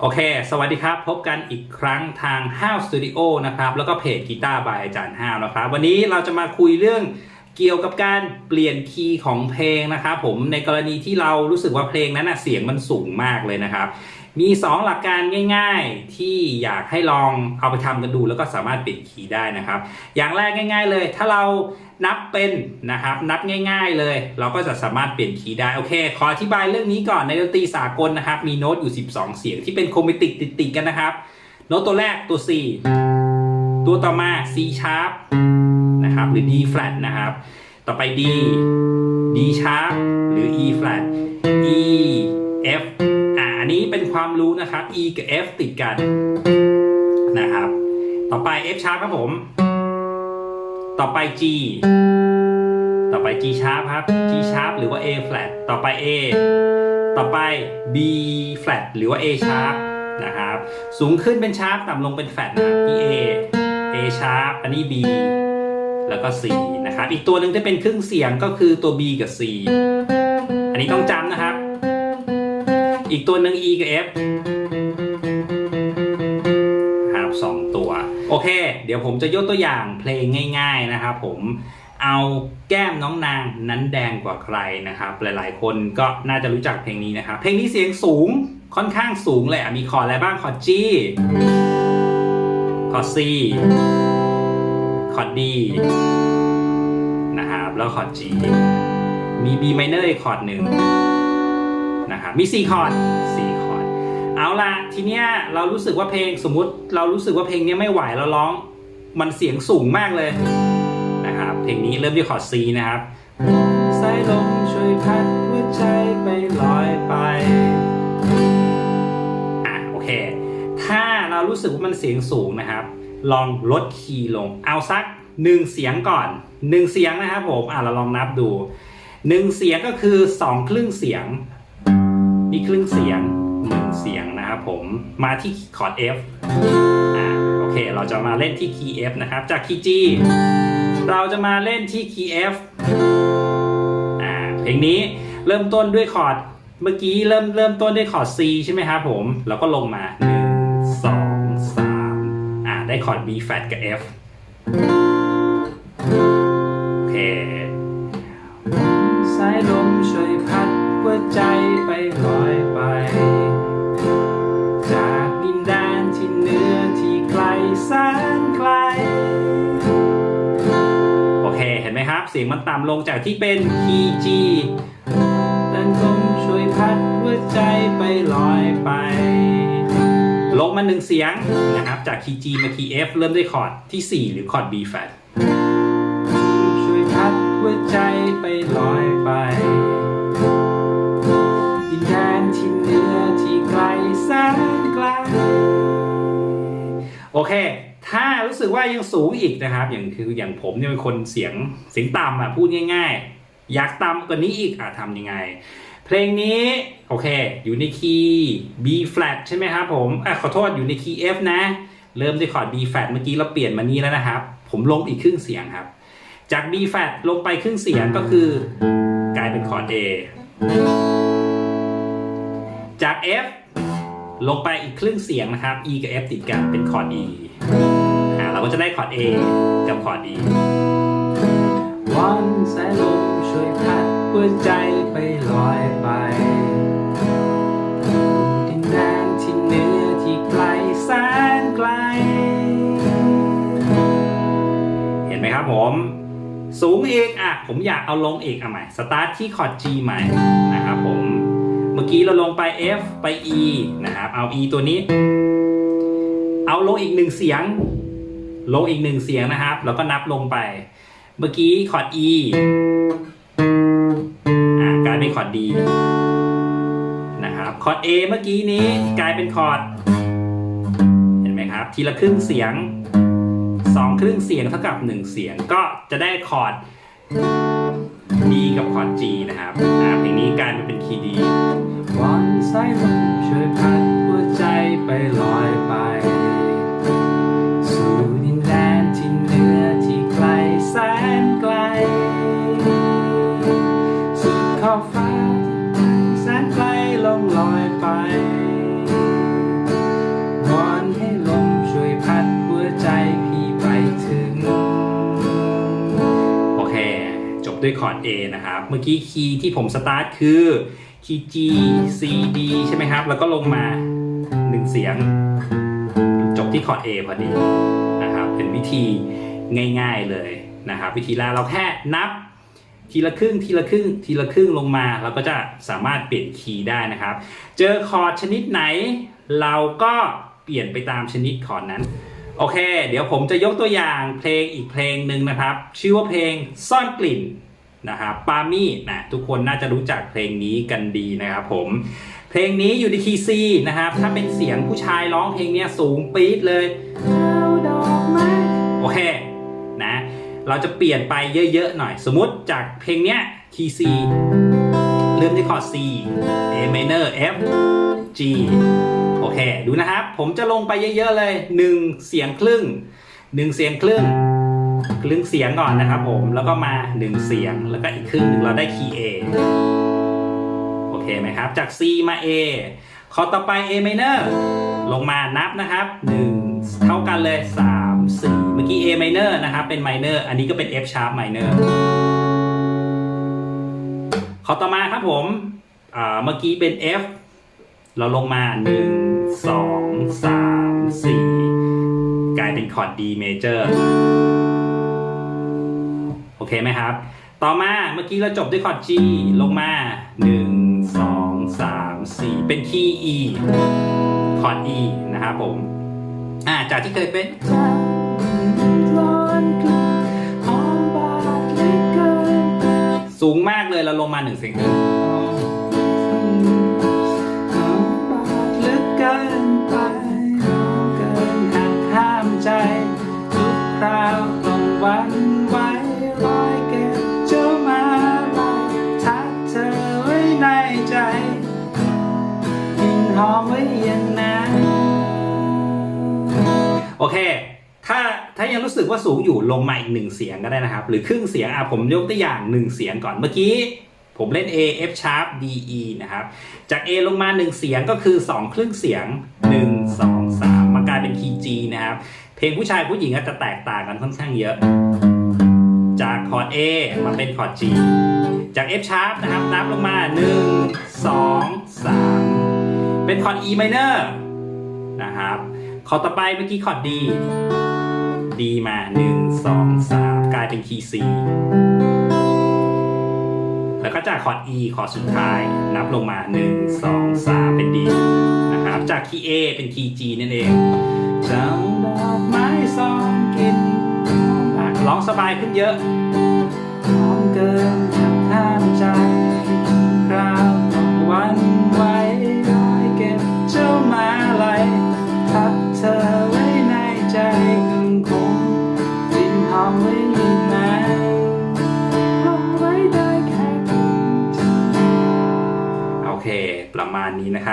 โอเค สวัสดีครับ พบกันอีกครั้งทาง h o w Studio นะครับ แล้วก็เพจกีตาร์บายอาจารย์ห้าวนะครับ วันนี้เราจะมาคุยเรื่องเกี่ยวกับการเปลี่ยนคีย์ของเพลงนะครับผม ในกรณีที่เรารู้สึกว่าเพลงนั้นนะเสียงมันสูงมากเลยนะครับ มี 2 หลักการง่าย ๆ ที่อยากให้ลองเอาไปทำกันดู แล้วก็สามารถเปลี่ยนคีย์ได้นะครับ อย่างแรกง่าย ๆ เลย ถ้าเรานับเป็นนะครับ นับง่าย ๆ เลย เราก็จะสามารถเปลี่ยนคีย์ได้โอเค ขออธิบายเรื่องนี้ก่อนในดนตรีสากลนะครับ มีโน้ตอยู่ 12 เสียงที่เป็นโครเมติกติดๆกันนะครับ โน้ตตัวแรกตัว C ตัวต่อมา C sharp นะครับหรือ D flat นะครับ ต่อไป D D sharp หรือ E flat E F อ่าอันนี้เป็น ความรู้นะครับ E กับ F ติดกันนะครับ ต่อไป F sharp ครับผม ต่อไป G ต่อไป G sharp ครับ G sharp หรือว่า A flat ต่อไป A ต่อไป B flat หรือว่า A sharp นะครับ สูงขึ้นเป็น sharp ต่ำลงเป็น flat นะครับที่ A A sharp อันนี้ B แล้วก็ C นะครับ อีกตัวหนึ่งที่เป็นครึ่งเสียงก็คือตัว B กับ C อันนี้ต้องจำนะครับ อีกตัวหนึ่ง E กับ F ครับสองตัว โอเค เดี๋ยวผมจะยกตัวอย่างเพลงง่าย ๆนะครับผมเอาแก้มน้องนางนั้นแดงกว่าใครนะครับ หลายๆ คนก็น่าจะรู้จักเพลงนี้นะครับ เพลงนี้เสียงสูงค่อนข้างสูงเลยมีคอร์ดอะไรบ้างคอร์ด G คอร์ด C คอร์ด D นะครับแล้วคอร์ด G มี B minor อีกคอร์ดหนึ่ง นะครับมี 4 คอร์ด4คอร์ดเอาละทีเนี้ยเรารู้สึกว่าเพลงสมมุติเรารู้สึกว่าเพลงเนี้ยไม่ไหวเราร้องมันเสียงสูงมากเลยนะครับเพลงนี้เริ่มที่คอร์ด C นะครับสายลมช่วยพัดหัวใจไปลอยไปอะโอเค ถ้าเรารู้สึกว่ามันเสียงสูงนะครับ ลองลดคีย์ลง เอาสักหนึ่งเสียงก่อนหนึ่งเสียงนะครับผมอะเราลองนับดูหนึ่งเสียงก็คือสองครึ่งเสียง นี่ครึ่งเสียงหนึ่งเสียงนะครับผมมาที่คอร์ด F อ่าโอเค เราจะมาเล่นที่คีย์ F นะครับ จากคีย์ G เราจะมาเล่นที่คีย์ F อ่าเพลงนี้เริ่มต้นด้วยคอร์ดเมื่อกี้เริ่มเริ่มต้นด้วยคอร์ด C ใช่ไหมครับผม แล้วก็ลงมา 1 2 3อ่าได้คอร์ด B flat กับ F โอเค สายลมช่วยพัดหัวใจไปล เสียงมันต่ำลงจากที่เป็นคีย์ G แต่ลมช่วยพัดหัวใจไปลอยไป ลงมาหนึ่งเสียงนะครับ จากคีย์ G มาคีย์ F เริ่มด้วยคอร์ดที่ 4 หรือคอร์ด B flat ช่วยพัดหัวใจไปลอยไปดินแดนที่เหนือที่ไกลแสนไกล โอเค ถ้ารู้สึกว่ายังสูงอีกนะครับ อย่างคืออย่างผมเนี่ยเป็นคนเสียงเสียงต่ำอะพูดง่าย ๆ อยากต่ำกว่านี้อีกอะทำยังไง เพลงนี้โอเค อยู่ในคีย์ B flat ใช่ไหมครับผมอะขอโทษอยู่ในคีย์ F นะ เริ่มด้วยคอร์ด B flat เมื่อกี้เราเปลี่ยนมานี้แล้วนะครับ ผมลงอีกครึ่งเสียงครับ จาก B flat ลงไปครึ่งเสียงก็คือ กลายเป็นคอร์ด A จาก F ลงไปอีกครึ่งเสียงนะครับ E กับ F ติดกันเป็นคอร์ด E เราก็จะได้คอร์ด A กับคอร์ด E วันสายลมช่วยพัดหัวใจไปลอยไปดินแดนที่เหนือที่ไกลแสนไกล เห็นไหมครับผม สูงอีกอะ ผมอยากเอาลงอีกอะใหม่ สตาร์ทที่คอร์ด G ใหม่นะครับผม เมื่อกี้เราลงไป F ไป E นะครับ เอา E ตัวนี้ เอาลงอีกหนึ่งเสียง ลงอีกหนึ่งเสียงนะครับ แล้วก็นับลงไป เมื่อกี้คอร์ด E อ่ากลายเป็นคอร์ด D นะครับ คอร์ด A เมื่อกี้นี้กลายเป็นคอร์ด เห็นไหมครับ ทีละครึ่งเสียงสองครึ่งเสียงเท่ากับหนึ่งเสียง ก็จะได้คอร์ด D กับคอร์ด G นะครับอ่าเพลงนี้กลายมาเป็นคีย์ D วันสายลมช่วยพัดหัวใจไปลอย ด้วยคอร์ด A นะครับ เมื่อกี้คีย์ที่ผมสตาร์ทคือคีย์ G C D ใช่ไหมครับ แล้วก็ลงมาหนึ่งเสียง จบที่คอร์ด A พอดีนะครับ เป็นวิธีง่ายๆเลยนะครับ วิธีแรกเราแค่นับทีละครึ่งทีละครึ่งทีละครึ่งลงมาเราก็จะสามารถเปลี่ยนคีย์ได้นะครับ เจอคอร์ดชนิดไหน เราก็เปลี่ยนไปตามชนิดคอร์ดนั้น โอเค เดี๋ยวผมจะยกตัวอย่างเพลงอีกเพลงหนึ่งนะครับ ชื่อว่าเพลงซ่อนกลิ่น นะครับปามี่นะทุกคนน่าจะรู้จักเพลงนี้กันดีนะครับผมเพลงนี้อยู่ในคีย์ซีนะครับถ้าเป็นเสียงผู้ชายร้องเพลงเนี้ยสูงปี๊ดเลยโอเคนะเราจะเปลี่ยนไปเยอะๆหน่อย สมมติจากเพลงเนี้ยคีย์ C เริ่มที่คอร์ด C A minor F G โอเค ดูนะครับ ผมจะลงไปเยอะๆเลย 1 เสียงครึ่ง 1 เสียงครึ่ง ครึ่งเสียงก่อนนะครับผมแล้วก็มา1เสียงแล้วก็อีกครึ่งหนึ่งเราได้คีย์ A โอเคไหมครับ จาก C มา A คอต่อไป A minor ลงมานับนะครับ 1 เท่ากันเลย 3 4 เมื่อกี้ A minor นะครับ เป็น minor อันนี้ก็เป็น F sharp minor ขอต่อมาครับผมเมื่อกี้เป็น F เราลงมา 1 2 3 4ายเป็นคอร์ด D major โอเคไหมครับ ต่อมาเมื่อกี้เราจบด้วยคอร์ด G ลงมา 1 2 3 4 เป็นคีย์ E คอร์ด E นะครับผม อ่าจากที่เคยเป็นสูงมากเลยเราลงมาหนึ่งเสียงครึ่ง ถ้าถ้ายังรู้สึกว่าสูงอยู่ลงมาอีกหนึ่งเสียงก็ได้นะครับ หรือครึ่งเสียงอะผมยกตัวอย่างหนึ่งเสียงก่อนเมื่อกี้ ผมเล่น A F sharp D E นะครับ จาก A ลงมา1เสียงก็คือ2ครึ่งเสียง1 2 3มากลายเป็นคีย์ G นะครับ เพลงผู้ชายผู้หญิงก็จะแตกต่างกันค่อนข้างเยอะ จากคอร์ด A มาเป็นคอร์ด G จาก F sharp นะครับนับลงมา1 2 3เป็นคอร์ด E minor นะครับ คอต่อไปเมื่อกี้คอร์ด D D มา1 2 3กลายเป็นคีย์ C แล้วก็จากคอร์ด E คอร์ดสุดท้ายนับลงมา 1 2 3 เป็น D นะครับ จากคีย์ A เป็นคีย์ G นั่นเองจังดอกไม้ซองกินอะร้องสบายขึ้นเยอะหอมเกินหักห้ามใจ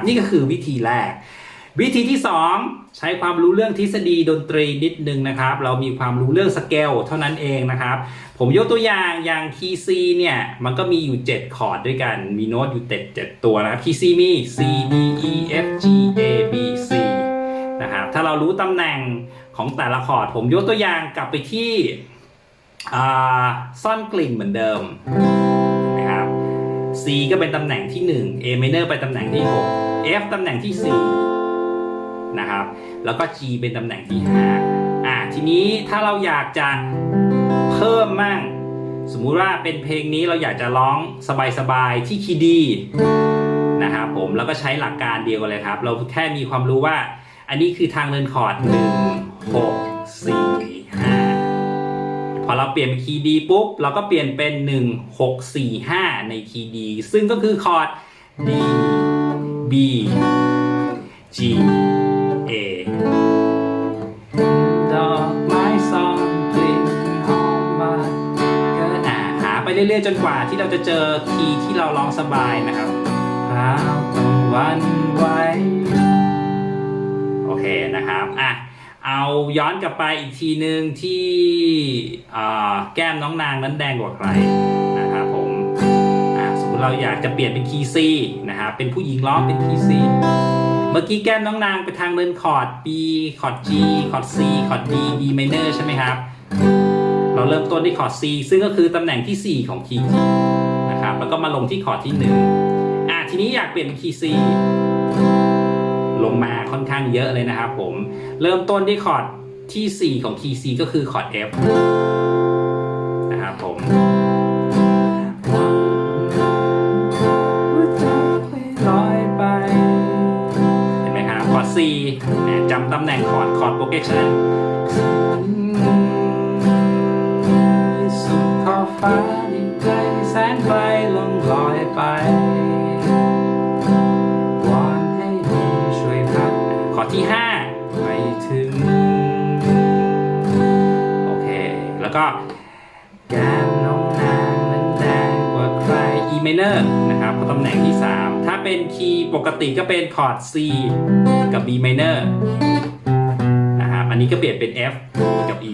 ับนี่ก็คือวิธีแรก วิธีที่ 2 ใช้ความรู้เรื่องทฤษฎีดนตรีนิดนึงนะครับ เรามีความรู้เรื่องสเกลเท่านั้นเองนะครับ ผมยกตัวอย่างอย่างคีย์ C เนี่ย มันก็มีอยู่ 7 คอร์ดด้วยกัน มีโน้ตอยู่7 7ตัวนะครับคีย์ C มี C D E F G A B C นะครับถ้าเรารู้ตำแหน่งของแต่ละคอร์ด ผมยกตัวอย่างกลับไปที่ซ่อนกลิ่นเหมือนเดิม C ก็เป็นตำแหน่งที่ 1 A minor ไปตำแหน่งที่ 6 F ตำแหน่งที่ 4 นะครับ แล้วก็ G เป็นตำแหน่งที่ 5 อะทีนี้ถ้าเราอยากจะเพิ่มมั่ง สมมุติว่าเป็นเพลงนี้เราอยากจะร้องสบายๆ ที่คีย์ดีนะครับผมแล้วก็ใช้หลักการเดียวเลยครับ เราแค่มีความรู้ว่า อันนี้คือทางเดินคอร์ด1 6 4 อเราเปลี่ยนเป็นคีย์ดีปุ๊บ เราก็เปลี่ยนเป็น 1 6 4 5 ในคีย์ดี ซึ่งก็คือคอร์ด D B G A ดอกไม้ซองกลิ่นหอมบานกินอ่าหาไปเรื่อยๆ จนกว่าที่เราจะเจอคีย์ที่เราร้องสบายนะครับพาวต้องวันไหวโอเคนะครับ อะ เอาย้อนกลับไปอีกทีหนึ่งที่แก้มน้องนางนั้นแดงกว่าใครนะครับผมสมมติเราอยากจะเปลี่ยนเป็นคีย์ซีนะครับเป็นผู้หญิงร้องเป็นคีย์ซีเมื่อกี้แก้มน้องนางไปทางเดินคอร์ด B คอร์ด G คอร์ด C คอร์ด D D minor ใช่ไหมครับ เราเริ่มต้นที่คอร์ด C ซึ่งก็คือตำแหน่งที่ 4 ของคีย์นะครับแล้วก็มาลงที่คอร์ดที่1อะทีนี้อยากเปลี่ยนเป็นคีย์ C มาค่อนข้างเยอะเลยนะครับผม เริ่มต้นที่คอร์ดที่ 4 ของคีย์ C ก็คือคอร์ด F นะครับผมเห็นไหมครับคอร์ด C จำตำแหน่งคอร์ดคอร์ดโปรเกชันสุดขอบฟ้าในใจแสนไกลลงลอยไป คอร์ดที่5ไปถึง โอเค แล้วก็แก้มน้องนางนั้นแดงกว่าใคร E minor นะครับตำแหน่งที่ 3 ถ้าเป็นคีย์ปกติก็เป็นคอร์ด C กับ B minor นะครับอันนี้ก็เปลี่ยนเป็น F กับ E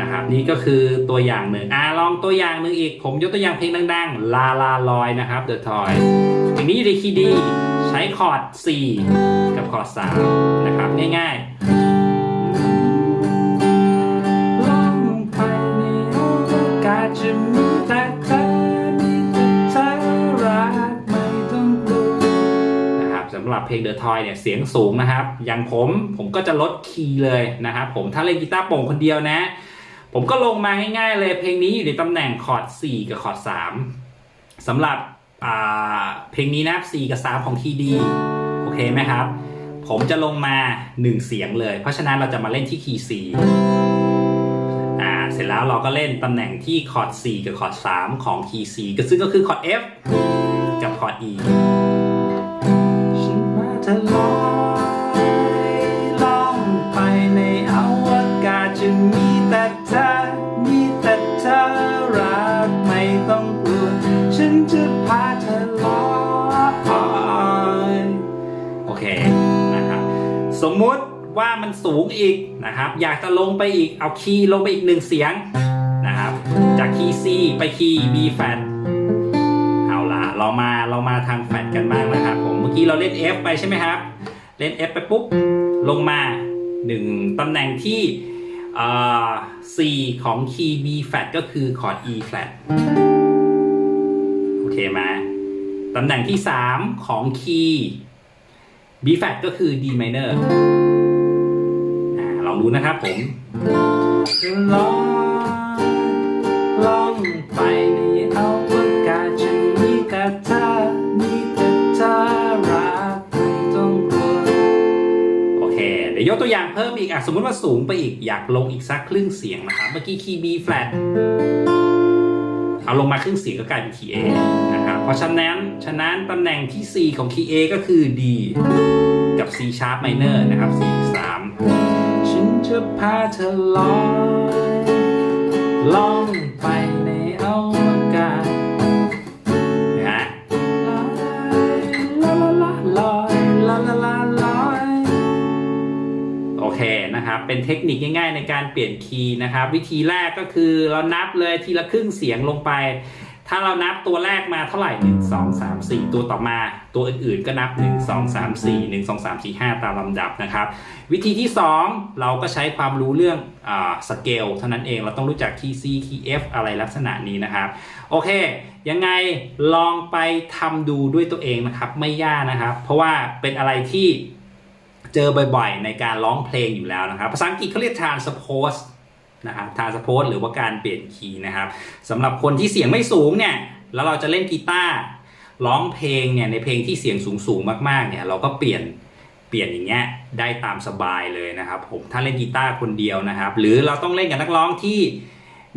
นะครับนี่ก็คือตัวอย่างหนึ่งอ่าลองตัวอย่างหนึ่งอีก ผมยกตัวอย่างเพลงดังๆ ลาลาลอยนะครับ The Toy เพลงนี้อยู่ในคีย์ D ใช้คอร์ด C กับคอร์ด 3 นะครับ ง่ายๆล่องไปในกาจะมีแต่เธอมีแต่เธอรักไม่ต้องกลัวนะครับสำหรับเพลง The Toy เนี่ยเสียงสูงนะครับ อย่างผมผมก็จะลดคีย์เลยนะครับ ผมถ้าเล่นกีตาร์โปร่งคนเดียวนะ ผมก็ลงมาง่ายๆเลยเพลงนี้อยู่ในตำแหน่งคอร์ด 4 กับคอร์ด 3สำหรับ เพลงนี้นะ4กับ3ของคีย์ดีโอเคไหมครับ ผมจะลงมา 1 เสียงเลย เพราะฉะนั้นเราจะมาเล่นที่คีย์ C อ่าเสร็จแล้วเราก็เล่นตำแหน่งที่คอร์ด C กับคอร์ด 3 ของคีย์ C ก็ซึ่งก็คือคอร์ด F กับคอร์ด E ฉันมาทะลอ ว่ามันสูงอีกนะครับ อยากจะลงไปอีกเอาคีย์ลงไปอีกหนึ่งเสียงนะครับ จากคีย์ C ไปคีย์ B flat เอาล่ะเรามาเรามาทางแฟดกันบ้างนะครับผมเมื่อกี้เราเล่น F ไปใช่ไหมครับ เล่น F ไปปุ๊บลงมาหนึ่งตำแหน่งที่อ่อ C ของคีย์ B flat ก็คือคอร์ด E flat โอเคไหมตำแหน่งที่ 3 ของคีย์ B flat ก็คือ D minor อ่าลองดูนะครับผมลอยล่องไปในอวกาศจะมีแต่เธอมีแต่เธอรักไม่ต้องกลัวโอเค เดี๋ยวยกตัวอย่างเพิ่มอีกอะสมมติว่าสูงไปอีกอยากลงอีกสักครึ่งเสียงนะครับ เมื่อกี้คีย์ B flat เอาลงมาครึ่งเสียงก็กลายเป็นคีย์ A นะครับ เพราะฉะนั้นฉะนั้นตำแหน่งที่ C ของคีย์ A ก็คือ D กับ C sharp minor นะครับ C 3 จะพาเธอลอยล่องไปในอวกาศนะฮะลาลาลาลอยลาลาลาลอยโอเคนะครับ เป็นเทคนิคง่ายๆในการเปลี่ยนคีย์นะครับ วิธีแรกก็คือเรานับเลยทีละครึ่งเสียงลงไป ถ้าเรานับตัวแรกมาเท่าไหร่ 1 2 3 4 ตัวต่อมา ตัวอื่นๆก็นับ 1 2 3 4 1 2 3 4 5 ตามลำดับนะครับ วิธีที่ 2 เราก็ใช้ความรู้เรื่องอาสเกลเท่านั้นเองเราต้องรู้จักคีย์ C คีย์ F อะไรลักษณะนี้นะครับ โอเค ยังไงลองไปทำดูด้วยตัวเองนะครับ ไม่ยากนะครับ เพราะว่าเป็นอะไรที่เจอบ่อยๆ ในการร้องเพลงอยู่แล้วนะครับ ภาษาอังกฤษเขาเรียก transpose นะครับ transpose หรือว่าการเปลี่ยนคีย์นะครับสำหรับคนที่เสียงไม่สูงเนี่ยแล้วเราจะเล่นกีตาร์ร้องเพลงเนี่ยในเพลงที่เสียงสูงๆมากๆเนี่ยเราก็เปลี่ยนเปลี่ยนอย่างเงี้ยได้ตามสบายเลยนะครับผมถ้าเล่นกีตาร์คนเดียวนะครับ หรือเราต้องเล่นกับนักร้องที่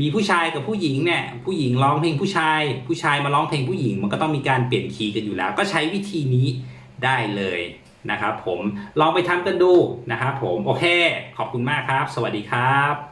มีผู้ชายกับผู้หญิงเนี่ยผู้หญิงร้องเพลงผู้ชาย ผู้ชายมาร้องเพลงผู้หญิง มันก็ต้องมีการเปลี่ยนคีย์กันอยู่แล้ว ก็ใช้วิธีนี้ได้เลยนะครับผมลองไปทำกันดูนะครับผมโอเค ขอบคุณมากครับ สวัสดีครับ